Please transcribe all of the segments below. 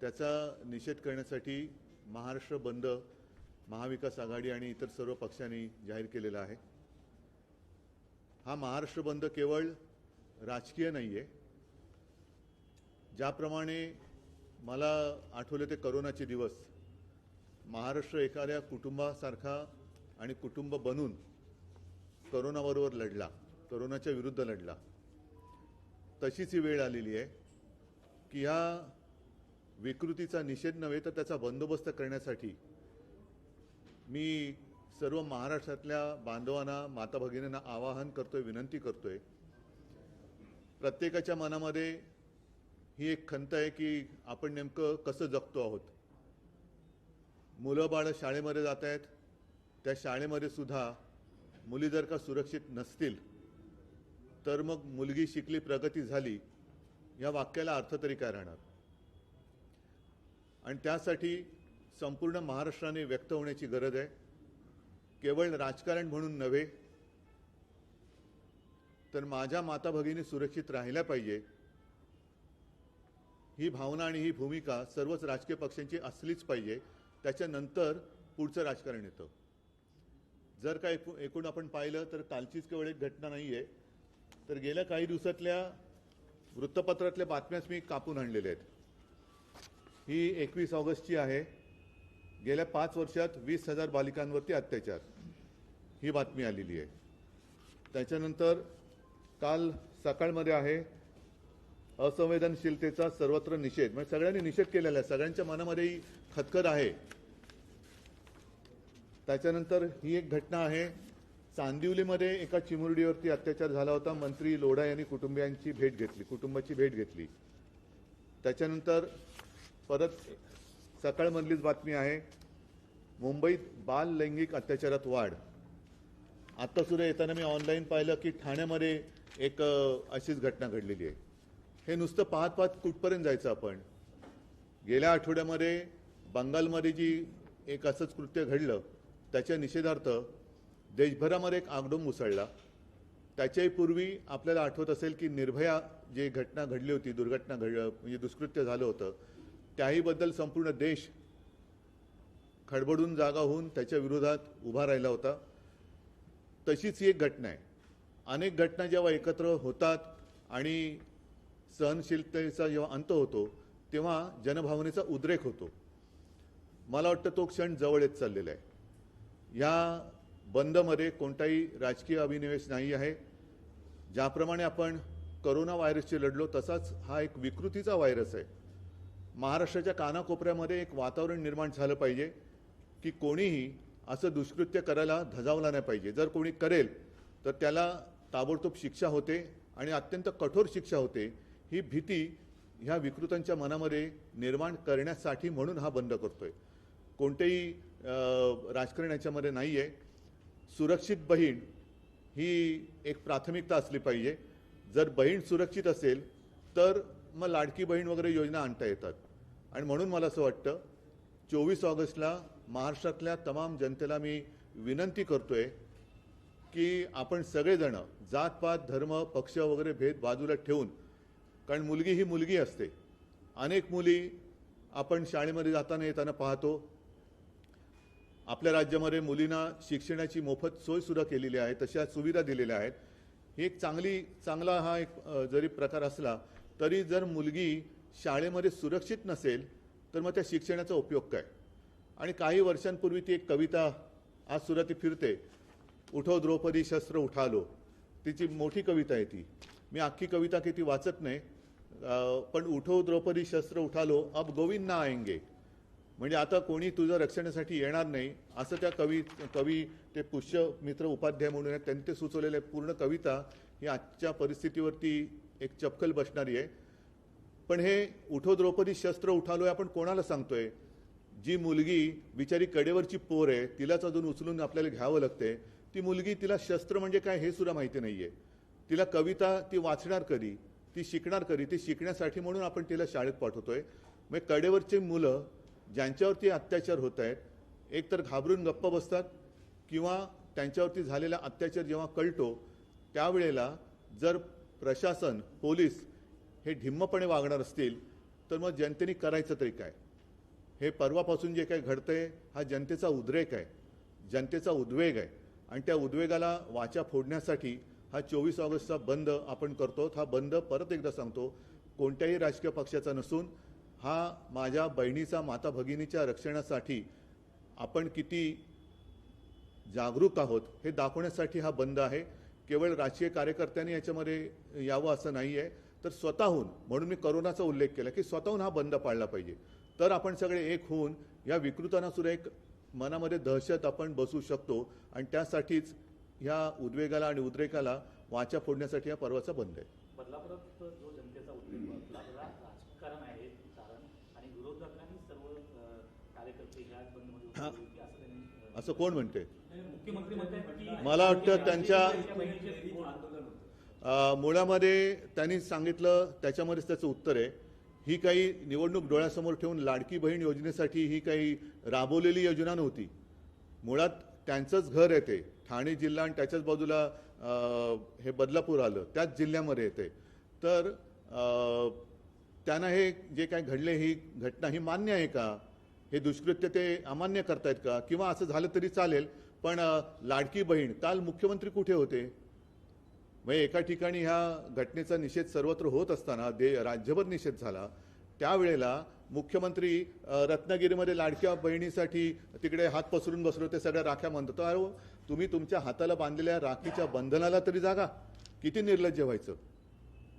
त्याचा निषेध करण्यासाठी महाराष्ट्र बंद महाविकास आघाडी आणि इतर सर्व पक्षांनी जाहीर केलेला आहे. हा महाराष्ट्र बंद केवळ राजकीय नाही आहे ज्याप्रमाणे मला आठवले ते करोनाचे दिवस महाराष्ट्र एखाद्या कुटुंबासारखा आणि कुटुंब बनून करोनाबरोबर लढला करोनाच्या विरुद्ध लढला. तशीच ही वेळ आलेली आहे की ह्या विकृतीचा निषेध नव्हे तर त्याचा बंदोबस्त करण्यासाठी मी सर्व महाराष्ट्रातल्या बांधवांना माता भगिनींना आवाहन करतोय विनंती करतोय. प्रत्येकाच्या मनामध्ये ही एक खंत आहे की आपण नेमकं कसं जगतो आहोत. मुलं बाळं शाळेमध्ये जात आहेत. त्या शाळेमध्ये सुद्धा मुली जर का सुरक्षित नसतील तर मग मुलगी शिकली प्रगती झाली या वाक्याला अर्थ तरी काय राहणार? आणि त्यासाठी संपूर्ण महाराष्ट्राने व्यक्त होण्याची गरज आहे. केवळ राजकारण म्हणून नव्हे तर माझ्या माता भगिनी सुरक्षित राहिल्या पाहिजे. ही भावना आणि ही भूमिका सर्वच राजकीय पक्षांची असलीच पाहिजे. त्याच्यानंतर पुढचं राजकारण येतं. जर का एकू एकूण आपण पाहिलं तर कालचीच केवळ एक घटना नाही आहे तर गेल्या काही दिवसातल्या वृत्तपत्रातल्या बातम्याच मी कापून आणलेल्या आहेत. ही एकवीस ऑगस्टची आहे. गेल्या पाच वर्षात वीस हजार बालिकांवरती अत्याचार. ही बातमी आलेली आहे. त्याच्यानंतर काल सकाळमध्ये आहे असंवेदनशीलतेचा सर्वत्र निषेध. म्हणजे सगळ्यांनी निषेध केलेला आहे. सगळ्यांच्या मनामध्येही खतखत आहे. त्याच्यानंतर ही एक घटना आहे. चांदिवलीमध्ये एका चिमुरडीवरती अत्याचार झाला होता. मंत्री लोढा यांनी कुटुंबियांची भेट घेतली. कुटुंबाची भेट घेतली. त्याच्यानंतर परत सकाळमधलीच बातमी आहे. मुंबईत बाल लैंगिक अत्याचारात वाढ. आत्तासुद्धा येताना मी ऑनलाईन पाहिलं की ठाण्यामध्ये एक अशीच घटना घडलेली आहे. हे नुसतं पाहत पाहत कुठपर्यंत जायचं आपण? गेल्या आठवड्यामध्ये बंगालमध्ये जी एक असंच कृत्य घडलं त्याच्या निषेधार्थ देशभरामध्ये एक आगडोंब उसळला. त्याच्याही पूर्वी आपल्याला आठवत असेल की निर्भया जी घटना घडली होती दुर्घटना घड म्हणजे दुष्कृत्य झालं होतं त्याहीबद्दल संपूर्ण देश खडबडून जागा होऊन त्याच्या विरोधात उभा राहिला होता. तशीच ही एक घटना आहे. अनेक घटना जेव्हा एकत्र होतात आणि सहनशीलतेचा जेव्हा अंत होतो तेव्हा जनभावनेचा उद्रेक होतो. मला वाटतं तो क्षण जवळ येत चाललेला आहे. या बंदमध्ये कोणताही राजकीय अभिनिवेश नाही आहे. ज्याप्रमाणे आपण करोना व्हायरसशी लढलो तसाच हा एक विकृतीचा व्हायरस आहे. महाराष्ट्राच्या कानाकोपऱ्यामध्ये एक वातावरण निर्माण झालं पाहिजे की कोणीही असं दुष्कृत्य करायला धजावला नाही पाहिजे. जर कोणी करेल तर त्याला ताबडतोब शिक्षा होते आणि अत्यंत कठोर शिक्षा होते. ही भीती ह्या विकृतांच्या मनामध्ये निर्माण करण्यासाठी म्हणून हा बंद करतोय. कोणतेही राजकारण याच्यामध्ये नाही आहे सुरक्षित बहीण ही एक प्राथमिकता असली पाहिजे. जर बहीण सुरक्षित असेल तर मग लाडकी बहीण वगैरे योजना आणता येतात. आणि म्हणून मला असं वाटतं चोवीस ऑगस्टला महाराष्ट्रातल्या तमाम जनतेला मी विनंती करतोय की आपण सगळेजण जातपात धर्म पक्ष वगैरे भेद बाजूला ठेवून कारण मुलगी ही मुलगी असते. अनेक मुली आपण शाळेमध्ये जाताना येताना पाहतो. आपल्या राज्यामध्ये मुलींना शिक्षणाची मोफत सोय सुद्धा केलेली आहे तशा सुविधा दिलेल्या आहेत. ही एक चांगली चांगला हा एक जरी प्रकार असला तरी जर मुलगी शाळेमध्ये सुरक्षित नसेल तर मग त्या शिक्षणाचा उपयोग काय? आणि काही वर्षांपूर्वी ती एक कविता आज सुद्धा ती फिरते उठो द्रौपदी शस्त्र उठालो. तिची मोठी कविता आहे ती. मी अख्खी कविता किती वाचत नाही पण उठो द्रौपदी शस्त्र उठालो अब गोविंद ना आएंगे. म्हणजे आता कोणी तुझं रक्षणासाठी येणार नाही असं त्या कवी कवी ते पुष्यमित्र उपाध्याय म्हणून आहेत त्यांनी ते सुचवलेले पूर्ण कविता ही आजच्या परिस्थितीवरती एक चपकल बसणारी आहे. पण हे उठो द्रौपदी शस्त्र उठालोय आपण कोणाला सांगतोय? जी मुलगी बिचारी कडेवरची पोर आहे तिलाच अजून उचलून आपल्याला घ्यावं लागते ती मुलगी तिला शस्त्र म्हणजे काय हे सुद्धा माहिती नाहीये. तिला कविता ती वाचणार कधी? ती शिकणार कधी? ती शिकण्यासाठी म्हणून आपण तिला शाळेत पाठवतोय. म्हणजे मग कडेवरची मुलं ज्यांच्यावरती अत्याचार होत आहेत एकतर घाबरून गप्प बसतात किंवा त्यांच्यावरती झालेला अत्याचार जेव्हा कळतो त्यावेळेला जर प्रशासन पोलीस हे ढिम्मपणे वागणार असतील तर मग जनतेने करायचं तरी काय? हे परवापासून जे काही घडतंय हा जनतेचा उद्रेक आहे. जनतेचा उद्वेग आहे. आणि त्या उद्वेगाला वाचा फोडण्यासाठी हा चोवीस ऑगस्टचा बंद आपण करतो. हा बंद परत एकदा सांगतो. कोणत्याही राजकीय पक्षाचा नसून हा माझ्या बहिणीचा माता भगिनीच्या रक्षणासाठी आपण किती जागरूक आहोत हे दाखवण्यासाठी हा बंद आहे. केवळ राजकीय कार्यकर्त्यांनी याच्यामध्ये यावं असं नाही आहे तर स्वतःहून म्हणून मी करोनाचा उल्लेख केला की स्वतःहून हा बंद पाळला पाहिजे. तर आपण सगळे एक होऊन या विकृतांना सुद्धा एक मनामध्ये दहशत आपण बसू शकतो आणि त्यासाठीच ह्या उद्वेगाला आणि उद्रेकाला वाचा फोडण्यासाठी हा पर्वाचा बंद आहे. बदलापुरात जो जनतेचा उद्रेक बदलापुरा राजकारण आहे कारण. आणि विरोधकांनी सर्व अ, कार्यकर्ते ह्या बंदमध्ये हा. उतरले होते असं कोण म्हणते मुख्यमंत्री म्हणतात की मला वाटतं त्यांच्या- मुळामध्ये त्यांनी सांगितलं त्याच्यामध्येच त्याचं उत्तर आहे. ही काही निवडणूक डोळ्यासमोर ठेवून लाडकी बहीण योजनेसाठी ही काही राबवलेली योजना नव्हती. मुळात त्यांचंच घर येते ठाणे जिल्हा आणि त्याच्याच बाजूला हे बदलापूर आलं त्याच जिल्ह्यामध्ये येते तर त्यांना हे जे काय घडले ही घटना ही मान्य आहे का? हे दुष्कृत्य ते अमान्य करतायत का? किंवा असं झालं तरी चालेल पण लाडकी बहीण काल मुख्यमंत्री कुठे होते? म्हणजे एका ठिकाणी ह्या घटनेचा निषेध सर्वत्र होत असताना दे राज्यभर निषेध झाला. त्यावेळेला मुख्यमंत्री रत्नागिरीमध्ये लाडक्या बहिणीसाठी तिकडे हात पसरून बसलो ते सगळ्या राख्या म्हणतो अरे तुम्ही तुमच्या हाताला बांधलेल्या राखीच्या बंधनाला तरी जागा. किती निर्लज्ज व्हायचं?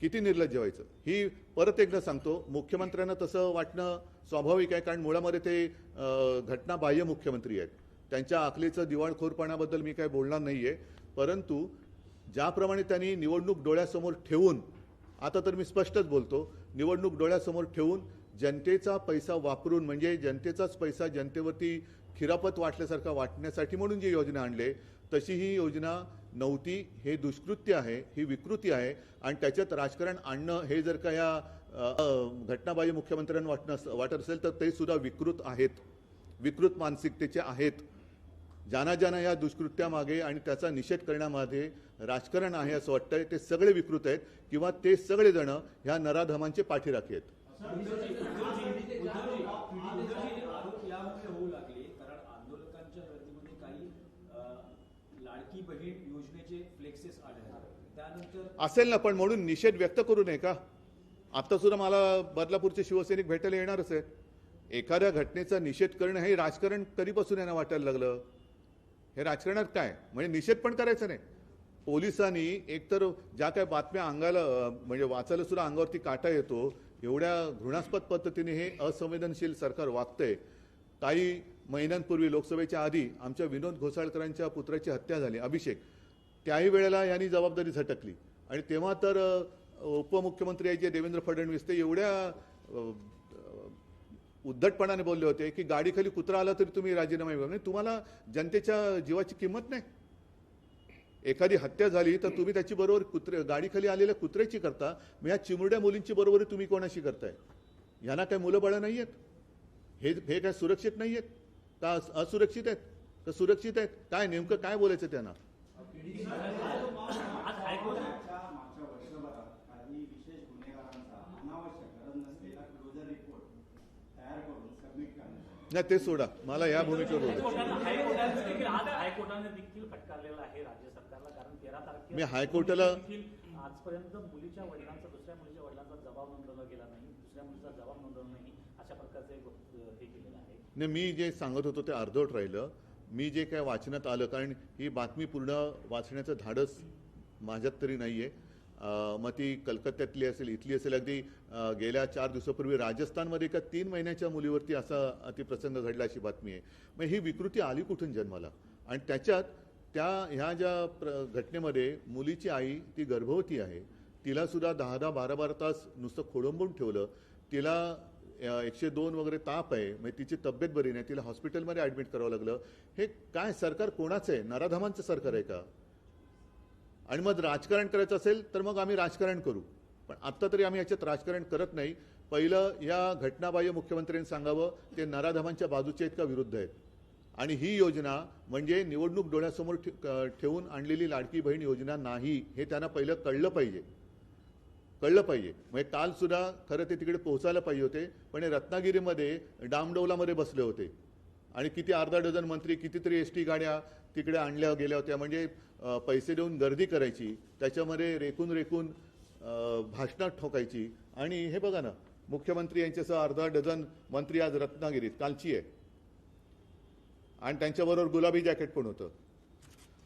किती निर्लज्ज व्हायचं? ही परत एकदा सांगतो मुख्यमंत्र्यांना तसं वाटणं स्वाभाविक आहे कारण मुळामध्ये ते घटना घटनाबाह्य मुख्यमंत्री आहेत. त्यांच्या आखलीचं दिवाळखोरपणाबद्दल मी काही बोलणार नाही आहे परंतु ज्याप्रमाणे त्यांनी निवडणूक डोळ्यासमोर ठेवून आता तर मी स्पष्टच बोलतो निवडणूक डोळ्यासमोर ठेवून जनतेचा पैसा वापरून म्हणजे जनतेचाच पैसा जनतेवरती खिरापत वाटल्यासारखा वाटण्यासाठी म्हणून जी योजना आणले तशी ही योजना नव्हती. हे दुष्कृत्य आहे ही विकृती आहे. आणि त्याच्यात राजकारण आणणं हे जर का या घटनाबाजी मुख्यमंत्र्यांना वाटणं वाटत असेल तर ते सुद्धा विकृत आहेत. विकृत मानसिकतेचे आहेत. ज्यांना ज्यांना या दुष्कृत्यामागे आणि त्याचा निषेध करण्यामध्ये राजकारण आहे असं वाटतंय. ते सगळे विकृत आहेत किंवा ते सगळे जण ह्या नराधमांचे पाठीराखी आहेत. असेल ना पण म्हणून निषेध व्यक्त करू नये का? आता सुद्धा मला बदलापूरचे शिवसैनिक भेटायला येणारच आहे एखाद्या घटनेचा निषेध करणं हे राजकारण कधीपासून यांना वाटायला लागलं? हे राजकारणात काय? म्हणजे निषेध पण करायचा नाही. पोलिसांनी एकतर ज्या काय बातम्या अंगाला म्हणजे वाचायला सुद्धा अंगावरती काटा येतो एवढ्या घृणास्पद पद्धतीने हे असंवेदनशील सरकार वागतंय. काही महिन्यांपूर्वी लोकसभेच्या आधी आमच्या विनोद घोसाळकरांच्या पुत्राची हत्या झाली अभिषेक. त्याही वेळेला यांनी जबाबदारी झटकली. आणि तेव्हा तर उपमुख्यमंत्री जे देवेंद्र फडणवीस ते एवढ्या उद्धटपणाने बोलले होते की गाडीखाली कुत्रा आला तरी तुम्ही राजीनामा घेऊ. तुम्हाला जनतेच्या जीवाची किंमत नाही. एखादी हत्या झाली तर तुम्ही त्याची बरोबर कुत्रे गाडीखाली आलेल्या कुत्र्याची करता मग ह्या चिमुरड्या मुलींची बरोबरी तुम्ही कोणाशी करताय? यांना काय मुलं बाळं नाही आहेत हे हे काय सुरक्षित नाही आहेत का असुरक्षित आहेत? का सुरक्षित आहेत? काय नेमकं काय बोलायचं त्यांना? नाही ते सोडा. मला या भूमिकेवर बोलू. हायकोर्टानं हायकोर्टाने देखील आज हायकोर्टाने देखील फटकारलेला आहे राज्य सरकारला कारण तेरा तारखेला मी हायकोर्टाला- आजपर्यंत मुलीच्या वडिलांचा दुसऱ्या मुलीच्या वडिलांचा जबाब नोंदवला गेला नाही दुसऱ्या मुलीचा जबाब नोंदवला नाही अशा प्रकारचे एक वक्त- हे केलेलं आहे. नाही मी जे सांगत होतो ते अर्धवट राहिलं. मी जे काय वाचण्यात आलं कारण ही बातमी पूर्ण वाचण्याचं धाडस माझ्यात तरी नाही आहे मग ती कलकत्त्यातली असेल इथली असेल अगदी गेल्या चार दिवसापूर्वी राजस्थानमध्ये एका तीन महिन्याच्या मुलीवरती असा ती प्रसंग घडला अशी बातमी आहे. मग ही विकृती आली कुठून जन्माला? आणि त्याच्यात त्या ह्या ज्या प्र घटनेमध्ये मुलीची आई ती गर्भवती आहे तिला सुद्धा दहा दहा बारा बारा तास नुसतं खोडंबून ठेवलं. तिला एकशे दोन वगैरे ताप आहे म्हणजे तिची तब्येत बरी नाही तिला हॉस्पिटलमध्ये ॲडमिट करावं लागलं. हे काय सरकार कोणाचं आहे? नराधमांचं सरकार आहे का? आणि मग राजकारण करायचं असेल तर मग आम्ही राजकारण करू. पण आत्ता तरी आम्ही याच्यात राजकारण करत नाही. पहिलं या घटनाबाह्य मुख्यमंत्र्यांनी सांगावं ते नराधमांच्या बाजूचे आहेत का विरुद्ध आहेत? आणि ही योजना म्हणजे निवडणूक डोळ्यासमोर ठेवून आणलेली लाडकी बहीण योजना नाही हे त्यांना पहिलं कळलं पाहिजे. कळलं पाहिजे. म्हणजे कालसुद्धा खरं ते तिकडे पोहोचायला पाहिजे होते पण हे रत्नागिरीमध्ये डामडौलामध्ये बसले होते. आणि किती अर्धा डझन मंत्री कितीतरी एस टी गाड्या तिकडे आणल्या गेल्या होत्या. म्हणजे पैसे देऊन गर्दी करायची त्याच्यामध्ये रेकून रेकून भाषणात ठोकायची. आणि हे बघा ना मुख्यमंत्री यांच्यासह अर्धा डझन मंत्री आज रत्नागिरीत कालची आहे. आणि त्यांच्याबरोबर गुलाबी जॅकेट पण होतं.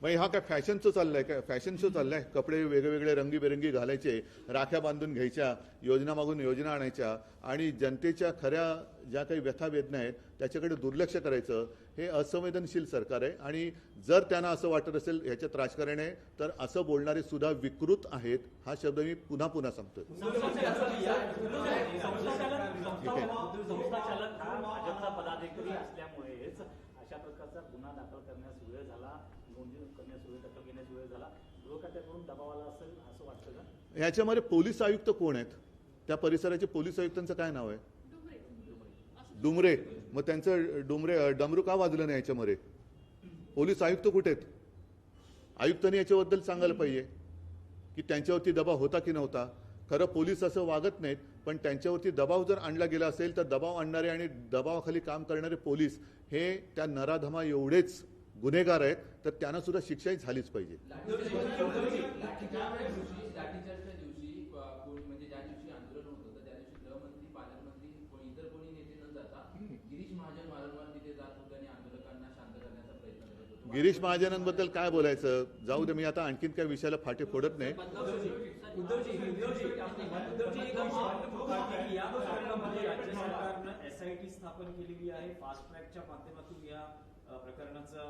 म्हणजे हा काय फॅशनचं चाललंय काय? फॅशन शो चाललाय. कपडे वेगवेगळे रंगीबेरंगी घालायचे राख्या बांधून घ्यायच्या योजना मागून योजना आणायच्या आणि जनतेच्या खऱ्या ज्या काही व्यथा वेदना आहेत त्याच्याकडे दुर्लक्ष करायचं हे असंवेदनशील सरकार आहे. आणि जर त्यांना असं वाटत असेल ह्याच्यात राजकारण आहे तर असं बोलणारे सुद्धा विकृत आहेत हा शब्द मी पुन्हा पुन्हा सांगतोय. संस्था चालक हा भाजपचा पदाधिकारी असल्यामुळेच अशा प्रकारचा गुन्हा दाखल करण्यास वेळ झाला नोंदणी करण्यास वेळ दखल घेण्यास वेळ झाला गृहखात्याकडून दबाव आला असेल असं वाटतं का ह्याच्यामध्ये पोलीस आयुक्त कोण आहेत? त्या परिसराचे पोलीस आयुक्तांचं काय नाव आहे? डुमरे. मग त्यांचं डुमरे डमरू का वाजलं नाही याच्यामध्ये? पोलीस आयुक्त कुठे आहेत? आयुक्तांनी याच्याबद्दल सांगायला पाहिजे. की त्यांच्यावरती दबाव होता की नव्हता? खरं पोलीस असं वागत नाहीत पण त्यांच्यावरती दबाव जर आणला गेला असेल तर दबाव आणणारे आणि दबावाखाली काम करणारे पोलीस हे त्या नराधमा एवढेच गुन्हेगार आहेत तर त्यांना सुद्धा शिक्षाही झालीच पाहिजे लाठीचार्जच्या दिवशी लाठीचार्जच्या दिवशी अ, कोण- म्हणजे ज्या दिवशी आंदोलन होत होतं त्या दिवशी गृहमंत्री पालकमंत्री कोण- इतर कोणी नेते न जाता गिरीश महाजन वारंवार तिथे जात होते आणि आंदोलकांना शांत करण्याचा प्रयत्न करत होते गिरीश महाजनांबद्दल काय बोलायचं? जाऊ दे मी आता आणखीन काय विषयाला फाटे फोडत नाही. स्थापन केलेली आहे फास्ट ट्रॅकच्या माध्यमातून या प्रकरणाचा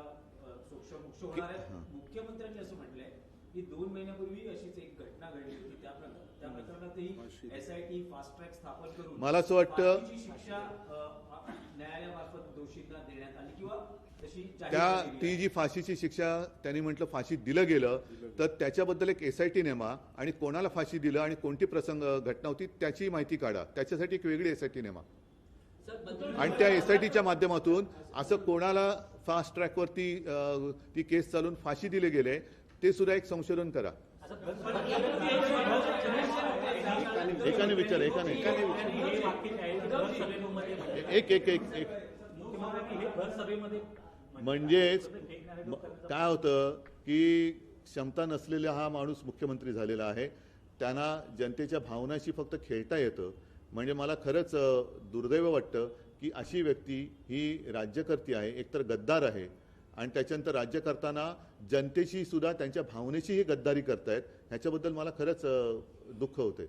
सोक्ष होणार आहे. मुख्यमंत्र्यांनी असं म्हटलंय की दोन महिन्यापूर्वी अशीच एक घटना घडली होती. त्या त्या प्रकरणातही एसआयटी फास्ट ट्रॅक स्थापन करून मला असं वाटतं- शिक्षा न्यायालयामार्फत दोषींना देण्यात आली किंवा त्या ती. जी फाशीची शिक्षा त्यांनी म्हटलं फाशी दिलं गेलं तर त्याच्याबद्दल एक एस आय टी नेमा आणि कोणाला फाशी दिलं आणि कोणती प्रसंग घटना होती त्याची माहिती काढा. त्याच्यासाठी एक वेगळी एस आय टी नेमा. आणि त्या एस आय टीच्या माध्यमातून असं कोणाला फास्ट ट्रॅकवरती ती केस चालून फाशी दिले गेले ते सुद्धा एक संशोधन करा. एकाने विचार एकाने. एक एक एक एक. म्हणजेच काय होतं की क्षमता नसलेला हा माणूस मुख्यमंत्री झालेला आहे. त्यांना जनतेच्या भावनाशी फक्त खेळता येतं. म्हणजे मला खरंच दुर्दैव वाटतं की अशी व्यक्ती ही राज्यकर्ती आहे एकतर गद्दार आहे. आणि त्याच्यानंतर राज्य करताना जनतेशी सुद्धा त्यांच्या भावनेशीही गद्दारी करतायत. ह्याच्याबद्दल मला खरंच दुःख होते